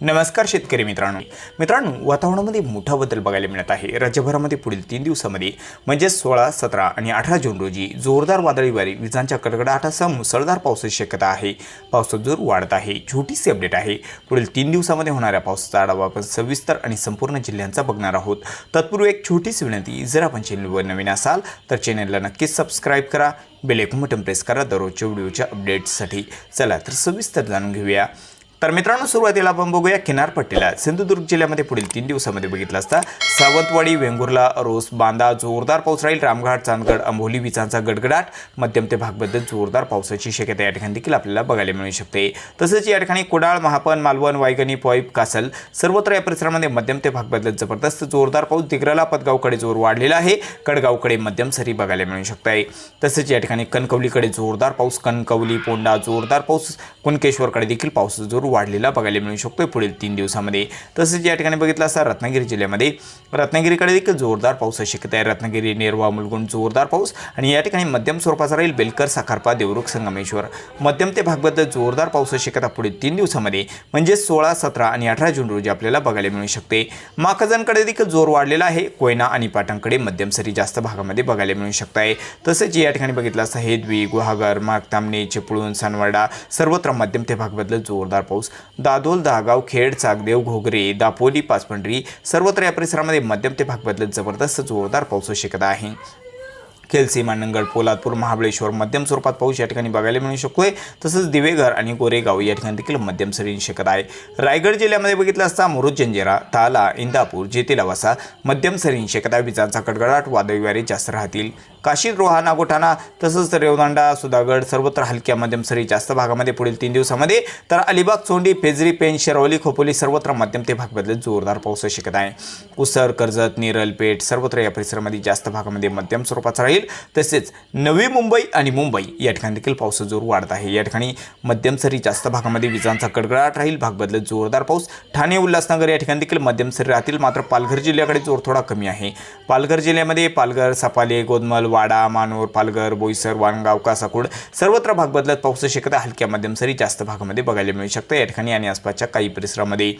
नमस्कार शेतकरी मित्रांनो. मित्रांनो वातावरणामध्ये मोठा बदल बघायला मिळत आहे. राज्यभरामध्ये पुढील तीन दिवसामध्ये म्हणजेच सोळा सतरा आणि अठरा जून रोजी जोरदार वादळी वारी विजांच्या कडकडाटासह मुसळधार पावसाची शक्यता आहे. पावसाचा जोर वाढत आहे. छोटीशी अपडेट आहे. पुढील तीन दिवसामध्ये होणाऱ्या पावसाचा आढावा आपण सविस्तर आणि संपूर्ण जिल्ह्यांचा बघणार आहोत. तत्पूर्वी एक छोटीशी विनंती जर आपण चॅनलवर नवीन असाल तर चॅनलला नक्कीच सबस्क्राईब करा. बेल बटन प्रेस करा. दररोजच्या व्हिडिओच्या अपडेट्ससाठी. चला तर सविस्तर जाणून घेऊया. तर मित्रांनो सुरुवातीला आपण बघूया किनारपट्टीला सिंधुदुर्ग जिल्ह्यामध्ये पुढील तीन दिवसामध्ये बघितलं असता. सावंतवाडी वेंगुर्ला रोस बांदा जोरदार पाऊस राहील. रामघाट चांदगड अंबोली विजांचा गडगडाट. मध्यम ते भागबद्दल जोरदार पावसाची शक्यता या ठिकाणी देखील आपल्याला बघायला मिळू शकते. तसेच या ठिकाणी कुडाळ महापन मालवण वायगणी पॉईप कासल सर्वत्र या परिसरामध्ये मध्यम ते भागबद्दल जबरदस्त जोरदार पाऊस. दिग्रला पदगावकडे जोर वाढलेला आहे. कडगावकडे मध्यम सरी बघायला मिळू शकत आहे तसेच या ठिकाणी कणकवलीकडे जोरदार पाऊस. कणकवली पोंडा जोरदार पाऊस. कुणकेश्वरकडे देखील पावसाचा जोर वाढलेला बघायला मिळू शकतो पुढील तीन दिवसामध्ये. तसेच या ठिकाणी बघितलं असता रत्नागिरी जिल्ह्यामध्ये रत्नागिरीकडे देखील जोरदार पाऊस शक्यता आहे. रत्नागिरी नेरवा मुलगुण जोरदार पाऊस आणि या ठिकाणी मध्यम स्वरूपाचा राहील बेलकर साखरपा देवरुख संगमेश्वर. मध्यम ते भागबद्दल जोरदार पावसाची शक्यता पुढील तीन दिवसामध्ये. म्हणजे सोळा सतरा आणि अठरा जून रोजी आपल्याला बघायला मिळू शकते. माखजनकडे देखील जोर वाढलेला आहे. कोयना आणि पाटणकडे मध्यम सरी जास्त भागामध्ये बघायला मिळू शकत आहे तसेच या ठिकाणी बघितलं असता हेदवी गुहागर मागतामणे चिपळूण सानवाडा सर्वत्र मध्यम ते भागबद्दल जोरदार पाऊस दादोल दहागाव खेड चाकदेव घोगरे दापोली पाचपंढरी सर्वत्र या परिसरामध्ये मध्यम ते भागबद्दल जबरदस्त जोरदार पावसाची शक्यता आहे. खेलसी मानंगड पोलादपूर महाबळेश्वर मध्यम स्वरूपात पाऊस या ठिकाणी बघायला मिळू शकतोय. तसंच दिवेघर आणि गोरेगाव या ठिकाणी देखील मध्यम सरींची शक्यता आहे. रायगड जिल्ह्यामध्ये बघितलं असता मुरुद जंजिरा ताला इंदापूर जेतेलावासा मध्यम सरींची शक्यता विजांचा कडगडाट वादळी वारे जास्त राहतील. काशी रोहाना गोठाणा तसंच रेवदांडा सुधागड सर्वत्र हलक्या मध्यम सरी जास्त भागामध्ये पुढील तीन दिवसामध्ये. तर अलिबाग चोंडी पेजरी पेन शिरवली खोपोली सर्वत्र मध्यम ते भाग बदलत जोरदार पाऊस शक्यता आहे. उसर कर्जत नेरल पेठ सर्वत्र या परिसरामध्ये जास्त भागामध्ये मध्यम स्वरूपाचा राहील. तसेच नवी मुंबई आणि मुंबई या ठिकाणी देखील पावसाचा जोर वाढत आहे. या ठिकाणी मध्यम सरी जास्त भागामध्ये विजांचा कडकडाट राहील. भाग बदलत जोरदार पाऊस. ठाणे उल्हासनगर या ठिकाणी देखील मध्यम सरी राहतील. मात्र पालघर जिल्ह्याकडे जोर थोडा कमी आहे. पालघर जिल्ह्यामध्ये पालघर सपाले गोदमल वाडा मानोर पालघर बोईसर वाणगाव कासाकुड सर्वत्र भाग बदलत पावसाची शक्यता हलक्या मध्यम सरी जास्त भागामध्ये बघायला मिळू शकते. या ठिकाणी आणि आसपासच्या काही परिसरामध्ये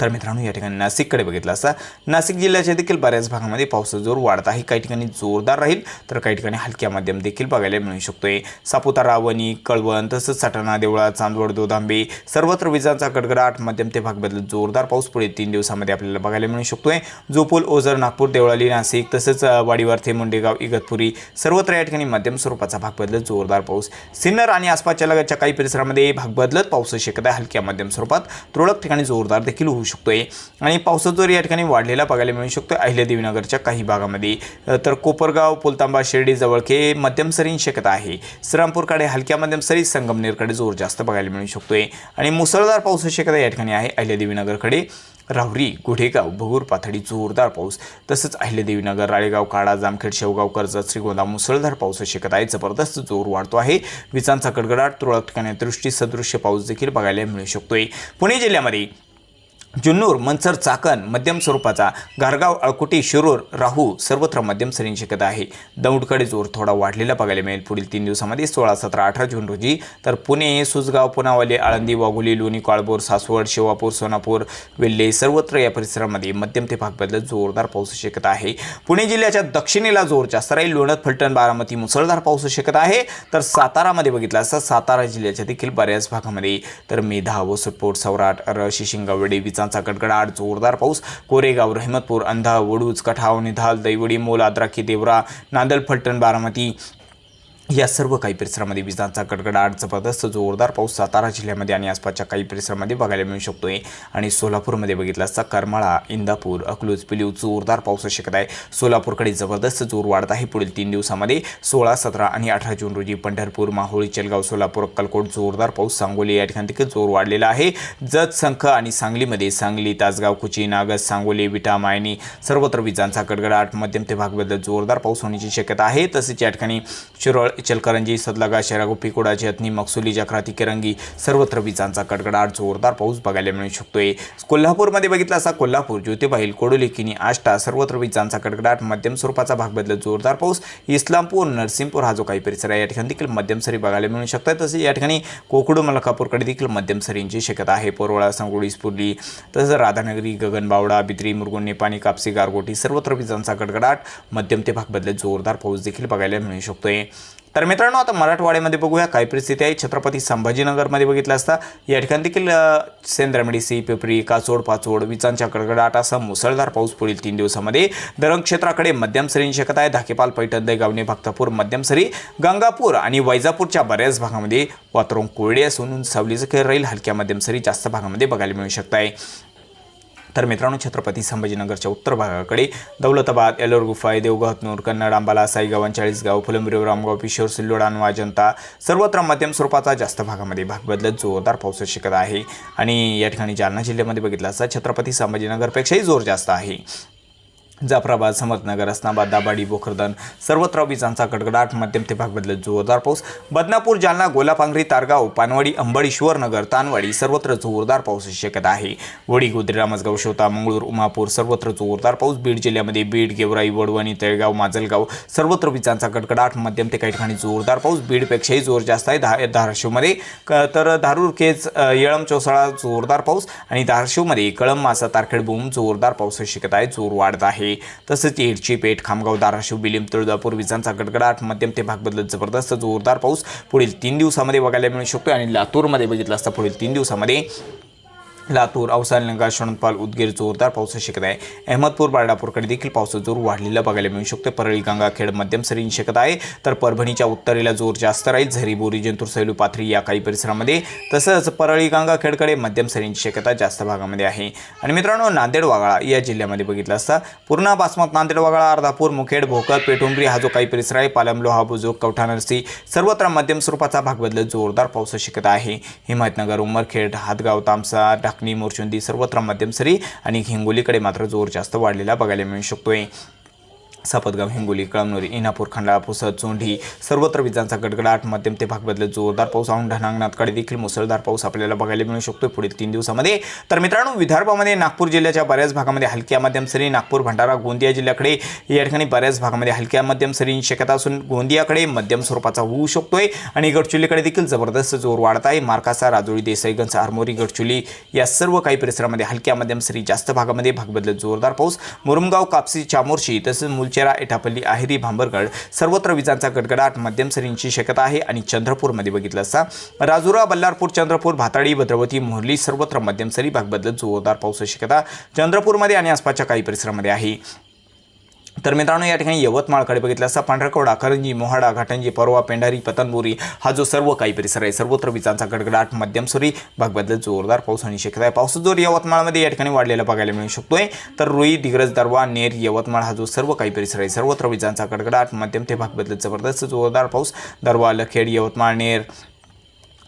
तर मित्रांनो या ठिकाणी नाशिककडे बघितलं असता नाशिक जिल्ह्याच्या देखील बऱ्याच भागामध्ये पावसाचा जोर वाढत आहे. काही ठिकाणी जोरदार राहील तर काही ठिकाणी हलक्या मध्यम देखील बघायला मिळू शकतोय. सापुतारा वणी कळवण तसंच सटाणा देवळा चांदवड दोदांबे सर्वत्र विजांचा कडकडाट मध्यम ते भाग बदलत जोरदार पाऊस पुढे तीन दिवसामध्ये आपल्याला बघायला मिळू शकतोय. जोपूल ओझर नागपूर देवळाली नाशिक तसंच अ, मुंडेगाव इगतपुरी सर्वत्र या ठिकाणी मध्यम स्वरूपाचा भाग बदलत जोरदार पाऊस. सिन्नर आणि आसपासच्या लगतच्या काही परिसरामध्ये भाग बदलत पावसाची शक्यता आहे. हलक्या मध्यम स्वरूपात तुरळक ठिकाणी जोरदार देखील होऊ शकतोय. आणि पावसाचा जोर या ठिकाणी वाढलेला बघायला मिळू शकतो अहिल्यादेवीनगरच्या काही भागामध्ये. तर कोपरगाव पुलतांबा शिर्डी जवळके मध्यम सरींची शक्यता आहे. श्रीरामपूरकडे हलक्या मध्यम सरी संगमनेरकडे जोर जास्त बघायला मिळू शकतोय. आणि मुसळधार पावसाची शक्यता या ठिकाणी आहे अहिल्यादेवीनगरकडे राहुरी गुढेगाव भगूर पाथडी जोरदार पाऊस. तसंच अहिल्यादेवीनगर राळेगाव काळा जामखेड शेवगाव कर्जत श्रीगोंदा मुसळधार पावसाची शक्यता आहे. जबरदस्त जोर वाढतो आहे. विजांचा कडकडाट तुरळक ठिकाणी दृष्टी सदृश्य पाऊस देखील बघायला मिळू शकतोय. पुणे जिल्ह्यामध्ये जुन्नूर मनसर चाकण मध्यम स्वरूपाचा गारगाव अळकुटी शिरूर राहू सर्वत्र मध्यम सरींची शक्यता आहे. दौंडकडे जोर थोडा वाढलेला बघायला मिळेल. पुढील तीन दिवसामध्ये सोळा सतरा अठरा जून रोजी तर पुणे सुजगाव पुनावाले आळंदी वाघोली लोणी काळभोर सासवड शिवापूर सोनापूर वेल्हे सर्वत्र या परिसरामध्ये मध्यम ते भागबदल जोरदार पावसाची शक्यता आहे. पुणे जिल्ह्याच्या दक्षिणेला जोर जास्त राहील. लोणत फलटण बारामती मुसळधार पावसाची शक्यता आहे. तर सातारामध्ये बघितलं असता सातारा जिल्ह्याच्या देखील बऱ्याच भागामध्ये तर मेधा वसुटपोट सौराट रशी शिंगावडे विजांचा कडकडाट जोरदार पाऊस कोरेगाव रहमतपूर अंधा वडूज कठाव निधाल दैवडी मोल आद्राखी देवरा नांदल फलटण बारामती या सर्व काही परिसरामध्ये विजांचा कडकडाट जबरदस्त जोरदार पाऊस सातारा जिल्ह्यामध्ये आणि आसपासच्या काही परिसरामध्ये बघायला मिळू शकतोय. आणि सोलापूरमध्ये बघितलं असता करमाळा इंदापूर अकलूज पिलीव जोरदार पाऊस शक्यता आहे. सोलापूरकडे जबरदस्त जोर वाढत आहे. पुढील तीन दिवसामध्ये सोळा सतरा आणि अठरा जून रोजी पंढरपूर माहोळी चलगाव सोलापूर अक्कलकोट जोरदार पाऊस सांगोली या ठिकाणी देखील जोर वाढलेला आहे. जत संख आणि सांगलीमध्ये सांगली तासगाव कुची नागस सांगोली विटा मायनी सर्वत्र विजांचा कडकडाट मध्यम ते भागबद्दल जोरदार पाऊस होण्याची शक्यता आहे. तसेच या ठिकाणी शिरोळ इचलकरंजी सदलगा शेरागोपी कुडाची हत्नी मकसुली जखराती किरंगी सर्वत्र विजांचा कडकडाट जोरदार पाऊस बघायला मिळू शकतोय. कोल्हापूरमध्ये बघितला असा कोल्हापूर ज्योतिबाईल कोडोली किनी आष्टा सर्वत्र विजांचा कडकडाट मध्यम स्वरूपाचा भाग बदलत जोरदार पाऊस. इस्लामपूर नरसिंहपूर हा जो काही परिसर आहे या ठिकाणी देखील मध्यम सरी बघायला मिळू शकतात. तसेच या ठिकाणी कोकडू मलकापूरकडे देखील मध्यम सरींची शक्यता आहे. पोरवळा सांगोळी स्फुर्ली तसंच राधानगरी गगनबावडा बिद्री मुरगुण नेपाणी कापसी गारगोटी सर्वत्र विजांचा कडकडाट मध्यम ते भाग बदलत जोरदार पाऊस देखील बघायला मिळू शकतोय. तर मित्रांनो आता मराठवाड्यामध्ये बघूया काय परिस्थिती आहे. छत्रपती संभाजीनगरमध्ये बघितलं असता या ठिकाणी देखील सेंद्रमेडिसी पिपरी काचोड पाचोड विजांच्या कडकडाटासह मुसळधार पाऊस पुढील तीन दिवसामध्ये. धरण क्षेत्राकडे मध्यम सरींची शक्यता आहे. धाकेपाल पैठण गावणे भक्तपूर मध्यम सरी गंगापूर आणि वैजापूरच्या बऱ्याच भागामध्ये वातावरण कोरडे असून सावलीचं खेळ राहील. हलक्या मध्यम सरी जास्त भागामध्ये बघायला मिळू शकत आहे तर मित्रांनो छत्रपती संभाजीनगरच्या उत्तर भागाकडे दौलताबाद एलोर गुफाय देवगाहतनूर कन्नड अंबाला साईगावन चाळीसगाव फुलंबिरो रामगाव पिशोर सिल्लोड आणि अजंता सर्वत्र मध्यम स्वरूपाचा जास्त भागामध्ये भाग बदलत जोरदार पावसाची शिकत आहे. आणि या ठिकाणी जालना जिल्ह्यामध्ये बघितलं असता छत्रपती संभाजीनगरपेक्षाही जोर जास्त आहे. जाफराबाद समर्थनगर अस्नाबाद दाबाडी बोखरदन सर्वत्र विजांचा गडगडाट मध्यम ते भाग बदलत जोरदार पाऊस. बदनापूर जालना गोलापांगरी तारगाव पानवाडी अंबड नगर तानवाडी सर्वत्र जोरदार पावसाची शक्यता आहे. वडी गोद्री रामसगाव शोता मंगळूर उमापूर सर्वत्र जोरदार पाऊस. बीड जिल्ह्यामध्ये बीड गेवराई वडवणी तळेगाव माजलगाव सर्वत्र विजांचा गडगडाट मध्यम ते काही ठिकाणी जोरदार पाऊस. बीडपेक्षाही जोर जास्त आहे. धा धाराशिवमध्ये क तर धारूर केज येळम चौसाळा जोरदार पाऊस आणि धाराशिवमध्ये कळम मासा तारखेड बोम जोरदार पावसाची शक्यता आहे. जोर वाढत आहे. तसंच येडचीपेठ खामगाव धाराशिव बिलिम तुळजापूर विजांचा गडगडाट मध्यम ते भाग बदलत जबरदस्त जोरदार पाऊस. पुढील तीन दिवसामध्ये बघायला मिळू शकतो आणि लातूरमध्ये बघितलं असता पुढील तीन दिवसामध्ये लातूर अवसालनगर शरणपाल उदगीर जोरदार पावसाची शक्यता आहे. अहमदपूर बारडापूरकडे देखील पावसाचा जोर वाढलेला बघायला मिळू शकतो. परळी गंगाखेड मध्यम सरींची शक्यता आहे. तर परभणीच्या उत्तरेला जोर जास्त राहील. झरी बोरी जंतूर सैलू पाथरी या काही परिसरामध्ये. तसंच परळी गंगाखेडकडे मध्यम सरींची शक्यता जास्त भागामध्ये आहे. आणि मित्रांनो नांदेड वागाळा या जिल्ह्यामध्ये बघितलं असता. पूर्णा बासमत नांदेड वागाळा अर्धापूर मुखेड भोकर पेटुंबरी हा जो काही परिसर आहे पालम लोहा बुजुर्ग कवठा नरसी सर्वत्र मध्यम स्वरूपाचा भाग बदलत जोरदार पावसाची शक्यता आहे. हिमायतनगर उमरखेड हातगाव तामसा ढाकणी मोरचुंदी सर्वत्र मध्यम सरी आणि हिंगोलीकडे मात्र जोर जास्त वाढलेला बघायला मिळू शकतोय. सापतगाव हिंगोली कळमनुरी इनापूर खंडाळा पुसद चोंढी सर्वत्र विजांचा गडगडाट मध्यम ते भाग बदलत जोरदार पाऊस औंढ नागनाथकडे देखील मुसळधार पाऊस आपल्याला बघायला मिळू शकतो पुढील तीन दिवसामध्ये. तर मित्रांनो विदर्भामध्ये नागपूर जिल्ह्याच्या बऱ्याच भागामध्ये हलक्या मध्यम सरी नागपूर भंडारा गोंदिया जिल्ह्याकडे या ठिकाणी बऱ्याच भागामध्ये हलक्या मध्यम सरींची शक्यता असून गोंदियाकडे मध्यम स्वरूपाचा होऊ शकतोय. आणि गडचिरोलीकडे देखील जबरदस्त जोर वाढत आहे. मार्कासा राजोळी देसाईगंज आरमोरी गडचिरोली या सर्व काही परिसरामध्ये हलक्या मध्यम सरी जास्त भागामध्ये भाग बदलत जोरदार पाऊस. मुरुमगाव कापसी चामोर्शी तसंच मुलचेरा एटापल्ली आहिरी भांबरगड सर्वत्र विजांचा गडगडाट मध्यम सरींची शक्यता आहे आणि चंद्रपूरमध्ये बघितलं असता राजुरा बल्लारपूर चंद्रपूर भाताडी भद्रवती मोहर्ली सर्वत्र मध्यम सरी भाग बदलत जोरदार पावसाची शक्यता चंद्रपूरमध्ये आणि आसपासच्या काही परिसरामध्ये आहे. तर मित्रांनो या ठिकाणी यवतमाळकडे बघितलं असता पांढरकवडा करंजी मोहाडा घाटंजी परवा पेंढारी पतनबुरी हा जो सर्व काही परिसर आहे सर्वत्र विजांचा गडगडाट मध्यम सुरी भाग बदलत जोरदार पाऊस आणि शक्यता आहे. पावसाचा जोर यवतमाळमध्ये या ठिकाणी वाढलेला बघायला मिळू शकतोय. तर रुई दिग्रज दरवा नेर यवतमाळ हा जो सर्व काही परिसर आहे सर्वत्र विजांचा गडगडाट मध्यम ते भाग जबरदस्त जोरदार पाऊस. दरवा लखेड यवतमाळ नेर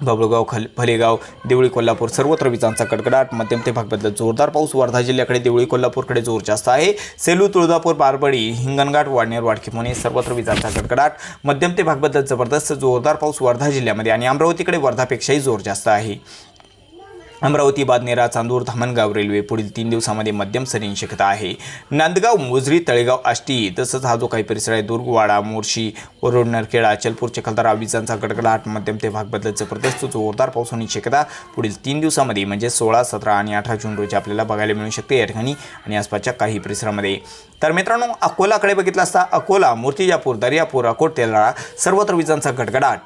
बाबुळगाव खल फलेगाव देवळी कोल्हापूर सर्वत्र विजांचा कडकडाट. मध्यम ते भाग बदलत जोरदार पाऊस वर्धा जिल्ह्याकडे देवळी कोल्हापूरकडे जोर जास्त आहे. सेलू तुळजापूर बारबडी हिंगणघाट वाडनेर वाडकीपुणे सर्वत्र विजांचा कडकडाट. मध्यम ते भाग बदलत जबरदस्त जोरदार पाऊस वर्धा जिल्ह्यामध्ये आणि अमरावतीकडे वर्धापेक्षाही जोर जास्त आहे. अमरावती बादनेरा चांदूर धामणगाव रेल्वे पुढील तीन दिवसामध्ये मध्यम सरींची शक्यता आहे. नांदगाव मुजरी तळेगाव आष्टी तसंच हा जो काही परिसर आहे दुर्गवाडा मोर्शी वरोड नरखेडा अचलपूर चिखलदरा विजांचा गडगडाट मध्यम ते भाग बदलत जबरदस्त जोरदार पाऊस होण्याची शक्यता पुढील तीन दिवसामध्ये म्हणजे सोळा सतरा आणि अठरा जून रोजी आपल्याला बघायला मिळू शकते या ठिकाणी आणि आसपासच्या काही परिसरामध्ये. तर मित्रांनो अकोलाकडे बघितलं असता अकोला मूर्तिजापूर दर्यापूर अकोट तेलाळा सर्वत्र विजांचा गडगडाट.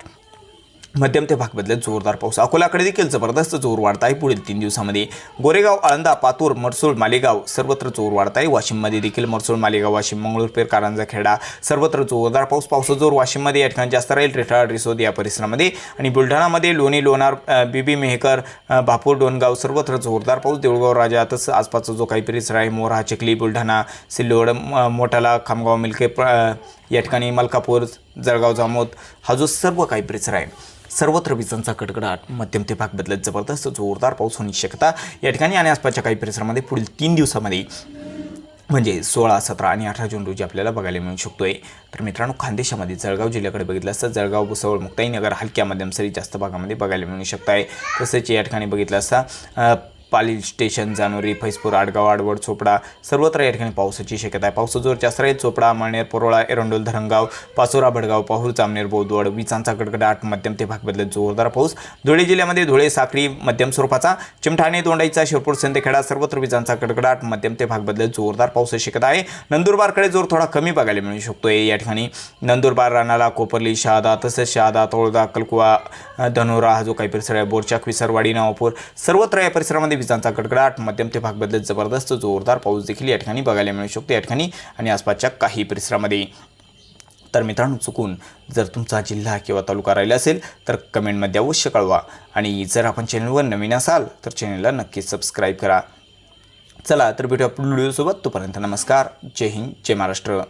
मध्यम ते भाग जोरदार पाऊस. अकोलाकडे देखील जबरदस्त जोर वाढत आहे पुढील तीन दिवसामध्ये गोरेगाव आळंदा पातूर मरसूळ मालेगाव सर्वत्र जोर वाढत आहे वाशिममध्ये देखील मरसूळ मालेगाव वाशिम मंगळूरपेर कारंजा खेडा सर्वत्र जोरदार पाऊस. पावसाचा जोर वाशिममध्ये या ठिकाणी जास्त राहील. रेठाळ रिसोद या परिसरामध्ये आणि बुलढाणामध्ये लोणी लोणार बीबी मेहकर बापूर भापूर डोनगाव सर्वत्र जोरदार पाऊस. देऊळगाव राजा तसं आसपासचा जो काही परिसर आहे मोरा चिखली बुलढाणा सिल्लोड म- मोठाला खामगाव मिलके या ठिकाणी मलकापूर जळगाव जामोद हा जो सर्व काही परिसर आहे सर्वत्र विजांचा कडकडाट मध्यम ते भाग बदलत जबरदस्त जोरदार पाऊस होण्याची शक्यता या ठिकाणी आणि आसपासच्या काही परिसरामध्ये पुढील तीन दिवसामध्ये म्हणजे सोळा सतरा आणि अठरा जून रोजी आपल्याला बघायला मिळू शकतो आहे तर मित्रांनो खानदेशामध्ये जळगाव जिल्ह्याकडे बघितलं असतं जळगाव भुसावळ मुक्ताईनगर हलक्या मध्यम सरी जास्त भागामध्ये बघायला मिळू शकत आहे तसेच या ठिकाणी बघितलं असता पाली स्टेशन जानोरी फैसपूर आडगाव आडवड चोपडा सर्वत्र या ठिकाणी पावसाची शक्यता आहे. पावसा जोर जास्त राहील चोपडा अमळनेर परोळा एरंडोल धरणगाव पाचोरा भडगाव पाहूर जामनेर बौद्धवड विजांचा गडगडाट मध्यम ते भाग बदलत जोरदार पाऊस. धुळे जिल्ह्यामध्ये धुळे साक्री मध्यम स्वरूपाचा चिमठाणे दोंडाईचा शिरपूर सिंदखेडा सर्वत्र विजांचा गडगडाट मध्यम ते भाग बदलत जोरदार पावसाची शक्यता आहे. नंदुरबारकडे जोर थोडा कमी बघायला मिळू शकतोय या ठिकाणी. नंदुरबार रानाला कोपरली शहादा तसेच शहादा तोळदा कलकुवा धनोरा हा जो काही परिसर आहे बोरचाक विसरवाडी नवापूर सर्वत्र या परिसरामध्ये विजांचा गडगडाट मध्यम ते भाग बदलत जबरदस्त जोरदार पाऊस देखील या ठिकाणी बघायला मिळू शकतो. या ठिकाणी आणि आसपासच्या काही परिसरामध्ये. तर मित्रांनो चुकून जर तुमचा जिल्हा किंवा तालुका राहिला असेल तर कमेंटमध्ये अवश्य कळवा. आणि जर आपण चॅनलवर नवीन असाल तर चॅनलला नक्कीच सबस्क्राईब करा. चला तर भेटूया पुढील व्हिडिओसोबत. तोपर्यंत नमस्कार. जय हिंद जय महाराष्ट्र.